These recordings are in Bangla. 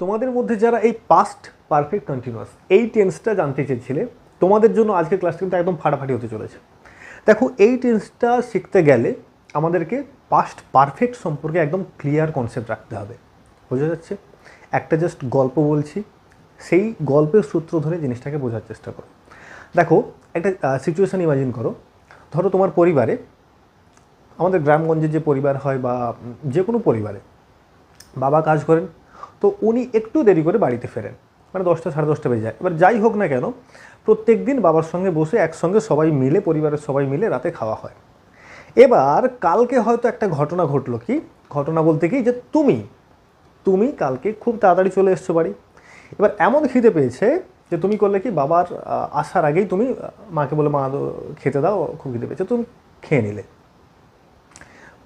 তোমাদের মধ্যে যারা এই পাস্ট পারফেক্ট কন্টিনিউয়াস এই টেন্সটা জানতে চেয়েছিলে, তোমাদের জন্য আজকের ক্লাসটা কিন্তু একদম ফাটাফাটি হতে চলেছে। দেখো, এই টেন্সটা শিখতে গেলে আমাদেরকে পাস্ট পারফেক্ট সম্পর্কে একদম ক্লিয়ার কনসেপ্ট রাখতে হবে। বোঝা যাচ্ছে? একটা জাস্ট গল্প বলছি, সেই গল্পের সূত্র ধরে জিনিসটাকে বোঝার চেষ্টা করো। দেখো, একটা সিচুয়েশান ইমাজিন করো। ধরো তোমার পরিবারে, আমাদের গ্রামগঞ্জে যে পরিবার হয় বা যে কোনো পরিবারে, বাবা কাজ করেন তো উনি একটু দেরি করে বাড়িতে ফেরেন। মানে দশটা, সাড়ে দশটা বেজে যায়। এবার যাই হোক না কেন, প্রত্যেক দিন বাবার সঙ্গে বসে একসঙ্গে সবাই মিলে, পরিবারের সবাই মিলে রাতে খাওয়া হয়। এবার কালকে হয়তো একটা ঘটনা ঘটলো কি? ঘটনা বলতে কি যে তুমি তুমি কালকে খুব তাড়াতাড়ি চলে এসছো বাড়ি। এবার এমন খিদে পেয়েছে যে তুমি করলে কি বাবার আসার আগেই তুমি মাকে বলে, মা, খেতে দাও। খুব খিদে পেয়েছে। তুমি খেয়ে নিলে।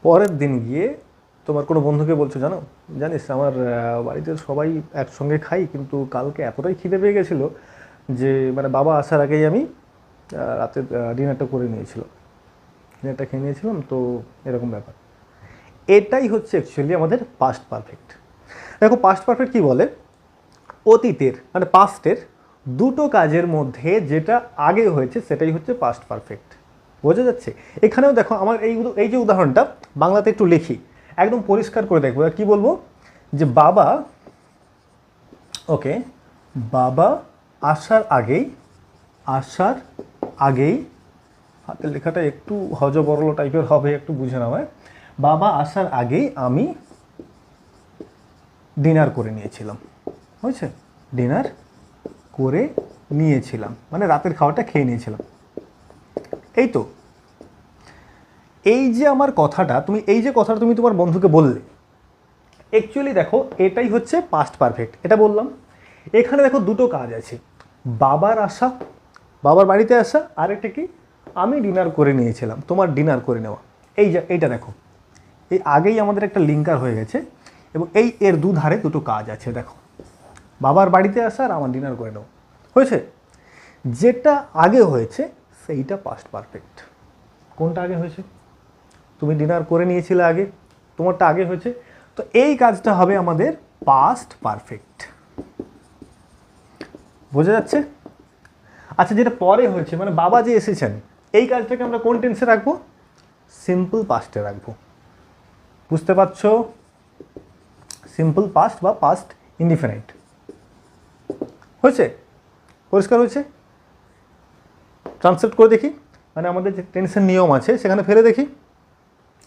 পরের দিন গিয়ে তোমার কোনো বন্ধুকে বলছো জানো? জানিস আমার বাড়িতে সবাই একসঙ্গে খাই কিন্তু কালকে এতটাই খিদে পেয়ে গেছিল যে মানে বাবা আসার আগেই আমি আহ, রাতে ডিনারটা করে নিয়েছিল ডিনারটা খেয়ে নিয়েছিলাম তো এরকম ব্যাপার। এটাই হচ্ছে অ্যাকচুয়ালি আমাদের পাস্ট পারফেক্ট দেখো পাস্ট পারফেক্ট কী বলে? অতীতের মানে পাস্টের দুটো কাজের মধ্যে যেটা আগে হয়েছে সেটাই হচ্ছে পাস্ট পারফেক্ট বোঝা যাচ্ছে? এখানেও দেখো আমার এই এই যে উদাহরণটা বাংলাতে একটু লিখি। একদম পরিষ্কার করে দেখব। কি বলব? যে বাবা ওকে বাবা আসার আগেই আসার আগেই, হাতের লেখাটা একটু হজবরল টাইপের হবে, একটু বুঝে নাও হ্যাঁ? বাবা আসার আগেই আমি ডিনার করে নিয়েছিলাম। হয়েছে ডিনার করে নিয়েছিলাম। মানে রাতের খাওয়াটা খেয়ে নিয়েছিলাম। এই তো। এই যে আমার কথাটা, তুমি এই যে কথাটা তুমি তোমার বন্ধুকে বললে অ্যাকচুয়ালি দেখো, এটাই হচ্ছে পাস্ট পারফেক্ট এটা বললাম। এখানে দেখো দুটো কাজ আছে। বাবার আসা বাবার বাড়িতে আসা আর একটা কি? আমি ডিনার করে নিয়েছিলাম, তোমার ডিনার করে নেওয়া। এই যে, এইটা দেখো। এই আগেই আমাদের একটা লিঙ্কার হয়ে গেছে, এবং এই এর দুধারে দুটো কাজ আছে, দেখো। বাবার বাড়িতে আসা আর আমার ডিনার করে নেওয়া। হয়েছে? যেটা আগে হয়েছে, সেইটা পাস্ট পারফেক্ট কোনটা আগে হয়েছে? তুমি ডিনার করে নিয়েছিলে আগে, তোমারটা আগে হয়েছে। তো এই কাজটা হবে আমাদের পাস্ট পারফেক্ট বোঝা যাচ্ছে? আচ্ছা যেটা পরে হয়েছে মানে বাবা যে এসেছেন, এই কাজটাকে আমরা কোন টেন্সে রাখব? সিম্পল পাস্টে রাখব। বুঝতে পারছ? সিম্পল পাস্ট বা পাস্ট ইনডিফিনাইট হয়েছে? পরিষ্কার হয়েছে? ট্রান্সলেট করে দেখি। মানে আমাদের যে টেন্সের নিয়ম আছে, সেখানে ফেলে দেখি।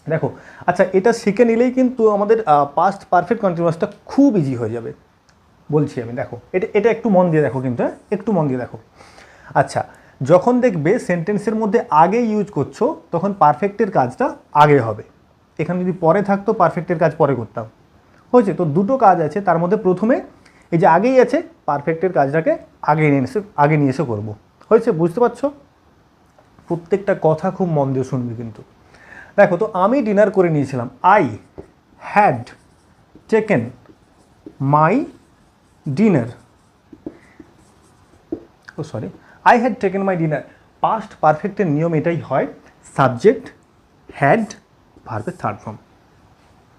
দেখো আচ্ছা এটা শিখে নিলেই কিন্তু আমাদের পাস্ট পারফেক্ট কন্টিনিউয়াসটা খুব ইজি হয়ে যাবে। বলছি আমি, দেখো, এটা এটা একটু মন দিয়ে দেখো কিন্তু হ্যাঁ? একটু মন দিয়ে দেখো। আচ্ছা যখন দেখবে সেন্টেন্সের মধ্যে আগে ইউজ করছ, তখন পারফেক্টের কাজটা আগে হবে। এখানে যদি পরে থাকতো পারফেক্টের কাজ পরে করতাম। হয়েছে? তো দুটো কাজ আছে, তার মধ্যে প্রথমে এই যে আগেই আছে পারফেক্টের কাজটাকে আগে নিয়ে এসে, আগে নিয়ে এসে করব। হয়েছে? বুঝতে পারছ? প্রত্যেকটা কথা খুব মন দিয়ে শুনবি কিন্তু। দেখো, তো আমি ডিনার করে নিয়েছিলাম। I had taken my dinner O sorry I had taken my dinner past পারফেক্টের নিয়ম এটাই হয় সাবজেক্ট হ্যাড ভার্বের থার্ড ফর্ম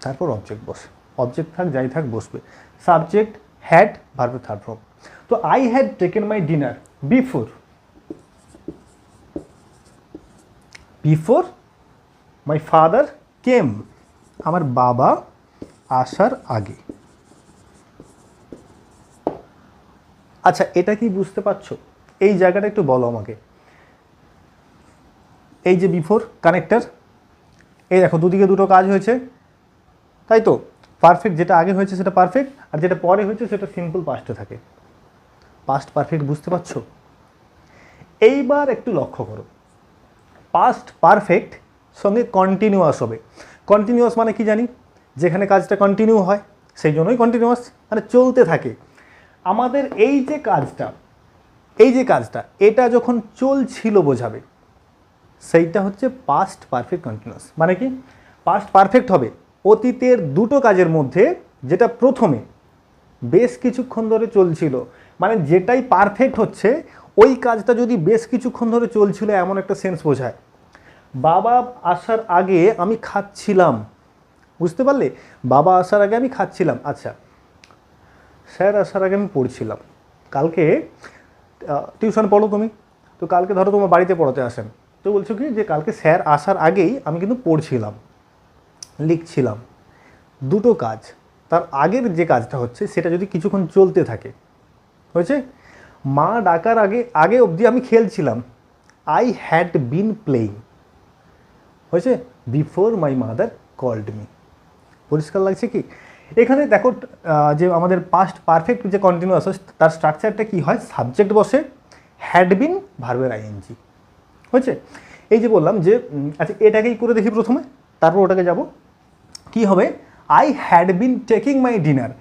তারপর অবজেক্ট বসে। অবজেক্ট থাক, যাই থাক, বসবে। সাবজেক্ট হ্যাড ভার্বের থার্ড ফর্ম তো I had taken my dinner before before my father came আমার বাবা আসার আগে। আচ্ছা এটা কি বুঝতে পারছ? এই জায়গাটা একটু বলো আমাকে। এই যে বিফোর কানেক্টার এই দেখো, দুদিকে দুটো কাজ হয়েছে। তাই তো? পারফেক্ট যেটা আগে হয়েছে সেটা পারফেক্ট আর যেটা পরে হয়েছে সেটা সিম্পল পাস্টে থাকে। পাস্ট পারফেক্ট বুঝতে পারছ? এইবার একটু লক্ষ্য করো। পাস্ট পারফেক্ট সঙ্গে কন্টিনিউয়াস হবে। কন্টিনিউয়াস মানে কি জানি? যেখানে কাজটা কন্টিনিউ হয়, সেই জন্যই কন্টিনিউয়াস মানে চলতে থাকে। আমাদের এই যে কাজটা, এই যে কাজটা, এটা যখন চলছিল বোঝাবে, সেইটা হচ্ছে পাস্ট পারফেক্ট কন্টিনিউয়াস মানে কি? পাস্ট পারফেক্ট হবে। অতীতের দুটো কাজের মধ্যে যেটা প্রথমে বেশ কিছুক্ষণ ধরে চলছিল মানে যেটাই পারফেক্ট হচ্ছে, ওই কাজটা যদি বেশ কিছুক্ষণ ধরে চলছিল, এমন একটা সেন্স বোঝায়। বাবা আসার আগে আমি খাচ্ছিলাম। বুঝতে পারলে? বাবা আসার আগে আমি খাচ্ছিলাম। আচ্ছা স্যার আসার আগে আমি পড়ছিলাম। কালকে টিউশন পড়ো তুমি। তো কালকে ধরো তোমার বাড়িতে পড়াতে আসেন। তো বলছো কি যে কালকে স্যার আসার আগেই আমি কিন্তু পড়ছিলাম, লিখছিলাম। দুটো কাজ। তার আগের যে কাজটা হচ্ছে, সেটা যদি কিছুক্ষণ চলতে থাকে। হয়েছে? মা ডাকার আগে আগে অবধি আমি খেলছিলাম। আই হ্যাড বিন প্লেইং হয়েছে? Before my mother called me পরিষ্কার লাগছে কি? এখানে দেখো যে আমাদের পাস্ট পারফেক্ট যে কন্টিনিউয়াস তার স্ট্রাকচারটা কি হয়? সাবজেক্ট বসে হ্যাড বিন ভার্বের আইএনজি হয়েছে? এই যে বললাম যে আচ্ছা এটাকেই করে দেখি প্রথমে, তারপর ওটাকে যাব। কি হবে? I had been taking my dinner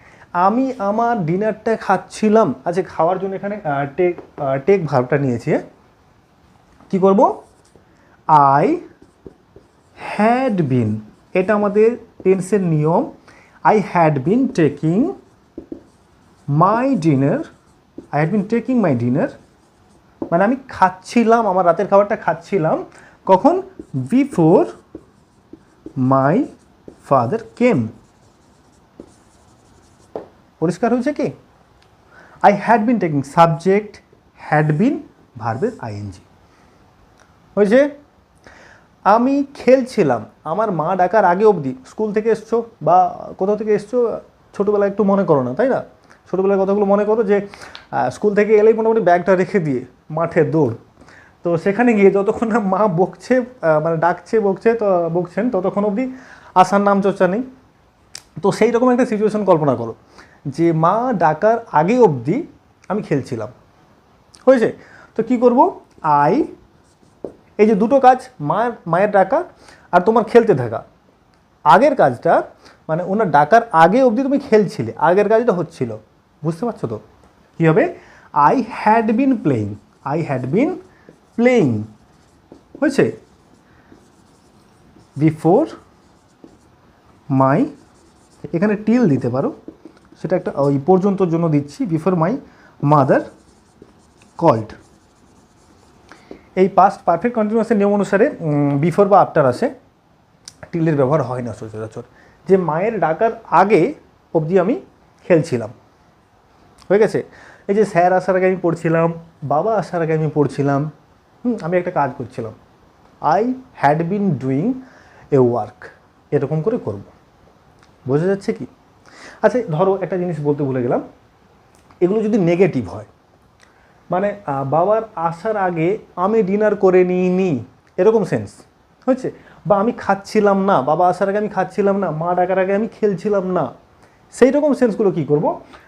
আমি আমার ডিনারটা খাচ্ছিলাম। আচ্ছা খাওয়ার জন্য এখানে টেক টেক ভার্বটা নিয়েছি হ্যাঁ? কী করব? আই হ্যাড বিন এটা আমাদের টেন্সের নিয়ম I had been taking my dinner I had been taking my dinner মানে আমি খাচ্ছিলাম, আমার রাতের খাবারটা খাচ্ছিলাম, কখন? বিফোর মাই ফাদার কেম পরিষ্কার হয়েছে কি? I had been taking subject had been ভার্বের আইএনজি হয়েছে আমি খেলছিলাম। আমার মা ডাকার আগে অবধি। স্কুল থেকে এসছো বা কোথাও থেকে এসছো, ছোটোবেলায় একটু মনে করো না, তাই না? ছোটোবেলার কথাগুলো মনে করো যে স্কুল থেকে এলেই মোটামুটি ব্যাগটা রেখে দিয়ে মাঠে দৌড়। তো সেখানে গিয়ে যতক্ষণ না মা বকছে মানে ডাকছে, বকছে, তো বকছেন, ততক্ষণ অবধি আসার নাম চর্চা নেই। তো সেই রকম একটা সিচুয়েশন কল্পনা করো যে, মা ডাকার আগে অবধি আমি খেলছিলাম। হয়েছে? তো কি করব? আই এই যে দুটো কাজ, মায়ের মায়ের ডাকা আর তোমার খেলতে থাকা। আগের কাজটা মানে ওনার ডাকার আগে অবধি তুমি খেলছিলে, আগের কাজটা হচ্ছিল। বুঝতে পারছ তো? কী হবে? I had been playing I had been playing হয়েছে? বিফোর মাই এখানে টিল দিতে পারো। সেটা একটা, ওই পর্যন্তর জন্য দিচ্ছি। বিফোর মাই মাদার কল্ড এই পাস্ট পারফেক্ট কন্টিনিউয়াসের নিয়ম অনুসারে বিফোর বা আফটার আসে টিলের ব্যবহার হয় না সচরাচর। যে মায়ের ডাকার আগে অবধি আমি খেলছিলাম। হয়ে গেছে? এই যে স্যার আসার আগে আমি পড়ছিলাম বাবা আসার আগে আমি পড়ছিলাম হুম, আমি একটা কাজ করছিলাম। I had been doing a work এরকম করে করব। বোঝা যাচ্ছে কি? আচ্ছা ধরো একটা জিনিস বলতে ভুলে গেলাম। এগুলো যদি নেগেটিভ হয় মানে বাবার আসার আগে আমি ডিনার করে নিইনি। এরকম সেন্স হচ্ছে বা আমি খাচ্ছিলাম না, বাবা আসার আগে আমি খাচ্ছিলাম না, মা ডাকার আগে আমি খেলছিলাম না। সেই রকম সেন্সগুলো কী করব?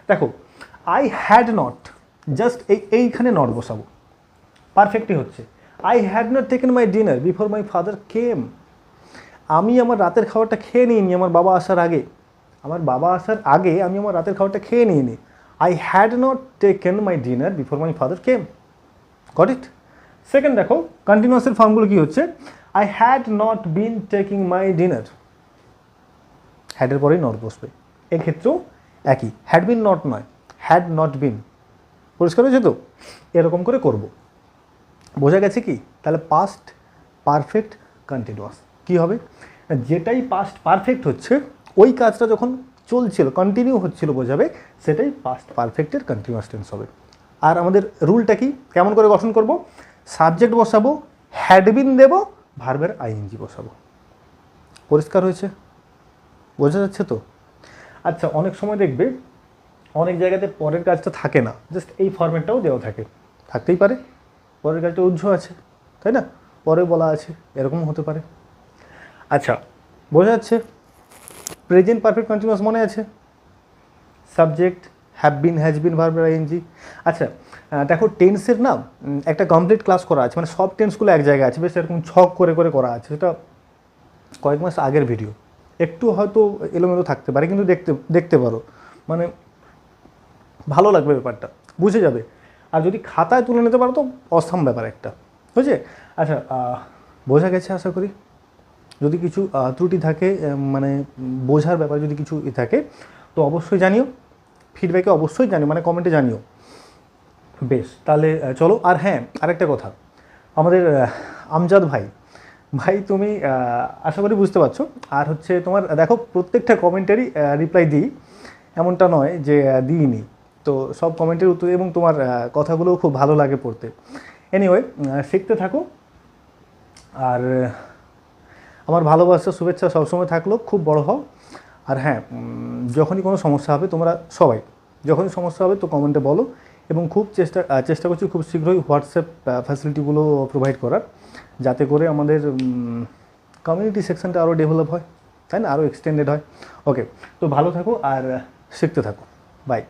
দেখো আই হ্যাড নট জাস্ট এই, এইখানে নট বসাবো। পারফেক্টই হচ্ছে। I had not taken my dinner before my father came আমি আমার রাতের খাবারটা খেয়ে নিইনি আমার বাবা আসার আগে। আমার বাবা আসার আগে আমি আমার রাতের খাবারটা খেয়ে নিইনি। I had not taken my dinner before my father came got it second দেখো কন্টিনিউয়াসের ফর্মগুলো কী হচ্ছে? I had not been taking my dinner হ্যাডের পরেই নট বসবে। এক্ষেত্রেও একই। হ্যাড বিন নট নয়। হ্যাড নট বিন পরিষ্কার হয়েছে তো? এরকম করে করব। বোঝা গেছে কি? তাহলে পাস্ট পারফেক্ট কন্টিনিউয়াস কি হবে? যেটাই পাস্ট পারফেক্ট হচ্ছে, ওই কাজটা যখন চলছিল কন্টিনিউ হচ্ছিল বোঝাবে, সেটাই পাস্ট পারফেক্টের কন্টিনিউয়াস টেন্স হবে। আর আমাদের রুলটা কি? কেমন করে গঠন করব? সাবজেক্ট বসাবো হ্যাডবিন দেব ভার্বের আইএনজি বসাবো। পরিষ্কার হয়েছে? বোঝা যাচ্ছে তো? আচ্ছা অনেক সময় দেখবে, অনেক জায়গাতে পরের কাজটা থাকে না জাস্ট এই ফরম্যাটটাও দেওয়া থাকে। থাকতেই পারে, পরের কাজটা উজ্জ্ব আছে, তাই না? পরে বলা আছে এরকম হতে পারে। আচ্ছা বোঝা যাচ্ছে? প্রেজেন্ট পারফেক্ট কন্টিনিউয়াস মনে আছে? Subject have been has been ভার্বের আইএনজি আচ্ছা দেখো টেন্সের না একটা কমপ্লিট ক্লাস করা আছে মানে সব টেন্সগুলো এক জায়গায় আছে, বেশ এরকম ছক করে করে করা আছে, সেটা কয়েক মাস আগের ভিডিও একটু হয়তো এলোমেলো থাকতে পারে, কিন্তু দেখতে দেখতে পারো। মানে ভালো লাগবে ব্যাপারটা, বুঝে যাবে। আর যদি খাতায় তুলে নিতে পারো তো অসম ব্যাপার একটা বুঝছে আচ্ছা বোঝা গেছে আশা করি? যদি কিছু ত্রুটি থাকে মানে বোঝার ব্যাপারে যদি কিছু ই থাকে, তো অবশ্যই জানিও। ফিডব্যাকে অবশ্যই জানিও মানে কমেন্টে জানিও। বেশ, তাহলে চলো, আর হ্যাঁ আরেকটা কথা। আমাদের আমজাদ ভাই ভাই তুমি আশা করি বুঝতে পারছ। আর হচ্ছে তোমার, দেখো, প্রত্যেকটা কমেন্টেরই রিপ্লাই দিই। এমনটা নয় যে দিইনি। তো সব কমেন্টের উত্তর, এবং তোমার কথাগুলোও খুব ভালো লাগে পড়তে। এনিওয়ে শিখতে থাকো। আর আমার ভালোবাসা, শুভেচ্ছা সবসময় থাকল, খুব বড় হও। আর হ্যাঁ যখনই কোনো সমস্যা হবে, তোমরা সবাই, যখনই সমস্যা হবে তো কমেন্টে বলো। এবং খুব চেষ্টা চেষ্টা করছি খুব শীঘ্রই হোয়াটসঅ্যাপ ফ্যাসিলিটিগুলো প্রোভাইড করার, যাতে করে আমাদের কমিউনিটি সেকশনটা আরও ডেভেলপ হয়, তাই না? আরও এক্সটেন্ডেড হয়। ওকে তো ভালো থাকো আর শিখতে থাকো। বাই